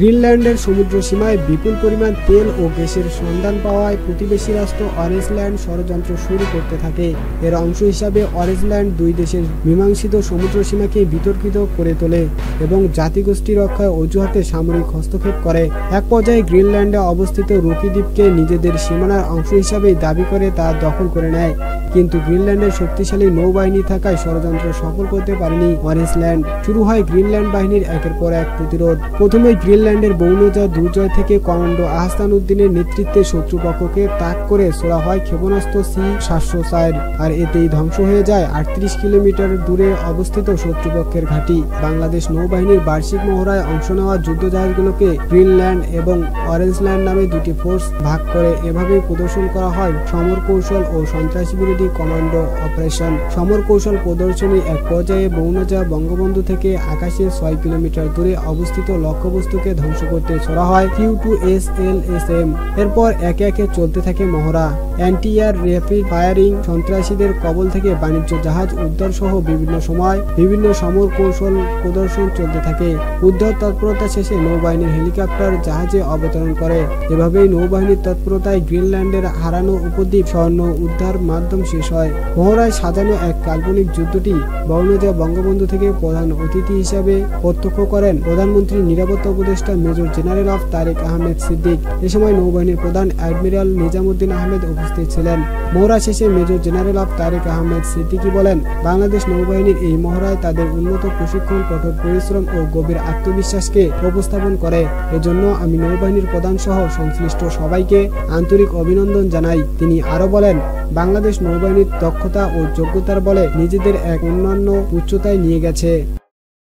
গ্রিনল্যান্ডের সমুদ্র সীমায় বিপুল পরিমাণ তেল ও গ্যাসের সন্ধান পাওয়ায় প্রতিবেশী রাষ্ট্র অরেঞ্জল্যান্ড ষড়যন্ত্র শুরু করতে থাকে। এর অংশ হিসাবে অরেঞ্জল্যান্ড দুই দেশের মীমাংসিত সমুদ্র সীমাকে বিতর্কিত করে তোলে এবং জাতিগোষ্ঠী রক্ষায় অজুহাতে সামরিক হস্তক্ষেপ করে। এক পর্যায়ে গ্রিনল্যান্ডে অবস্থিত রকি দ্বীপকে নিজেদের সীমানার অংশ হিসাবে দাবি করে তা দখল করে নেয়। কিন্তু গ্রিনল্যান্ডের শক্তিশালী নৌবাহিনী থাকায় ষড়যন্ত্র সফল করতে পারেনি অরেঞ্জল্যান্ড। শুরু হয় গ্রিনল্যান্ড বাহিনীর একের পর এক প্রতিরোধ। প্রথমে গ্রিনল্যান্ডের বৌনজা দুর্জয় থেকে কমান্ডো আহসান উদ্দিনের নেতৃত্বে শত্রুপক্ষকে তাক করে ছোড়া হয় ক্ষেপণাস্ত্র সি সাতশো চার। আর এতেই ধ্বংস হয়ে যায় আটত্রিশ কিলোমিটার দূরে অবস্থিত শত্রুপক্ষের ঘাঁটি। বাংলাদেশ নৌবাহিনীর বার্ষিক মহড়ায় অংশ নেওয়া যুদ্ধজাহাজগুলোকে গ্রিনল্যান্ড এবং অরেঞ্জল্যান্ড নামে দুটি ফোর্স ভাগ করে এভাবেই প্রদর্শন করা হয় সমর কৌশল ও সন্ত্রাসী বিরোধী কমান্ডো অপারেশন। সমর কৌশল প্রদর্শনী এক পর্যায়ে বৌনজা বঙ্গবন্ধু থেকে আকাশে ছয় কিলোমিটার দূরে অবস্থিত লক্ষ্যবস্তুকে ধ্বংস করতে ছড়া হয়। Q two S L S M এরপর একে একে চলতে থাকে মহড়া। অ্যান্টি এয়ার র্যাপিড ফায়ারিং সন্ত্রাসীদের কবল থেকে বাণিজ্য জাহাজ উদ্ধার সহ বিভিন্ন সময় বিভিন্ন সমর কৌশল প্রদর্শন চলতে থাকে। উদ্ধার তৎপরতা শেষে নৌবাহিনীর হেলিকপ্টার জাহাজে অবতরণ করে। এভাবেই নৌবাহিনীর তৎপরতায় গ্রিনল্যান্ডের হারানো উপদ্বীপ স্বর্ণ উদ্ধার মাধ্যম শেষ হয়। মহড়ায় সাজানো এক কাল্পনিক যুদ্ধটি বর্ণজা বঙ্গবন্ধু থেকে প্রধান অতিথি হিসাবে প্রত্যক্ষ করেন প্রধানমন্ত্রী নিরাপত্তা উপদেষ্টা major general of Tarique Ahmed Siddique. এ সময় নৌবাহিনীর প্রধান অ্যাডমিরাল নিজামুদ্দিন আহমেদ উপস্থিত ছিলেন। মহড়া শেষে major general of Tarique Ahmed Siddiqui বলেন, বাংলাদেশ নৌবাহিনীর এই মহড়ায় তাদের উন্নত প্রশিক্ষণ, কঠোর পরিশ্রম ও গভীর আত্মবিশ্বাসকে উপস্থাপন করে। এজন্য আমি নৌবাহিনীর প্রধান সহ সংশ্লিষ্ট সবাইকে আন্তরিক অভিনন্দন জানাই। তিনি আরও বলেন, বাংলাদেশ নৌবাহিনীর দক্ষতা ও যোগ্যতার বলে নিজেদের এক অন্যান্য উচ্চতায় নিয়ে গেছে।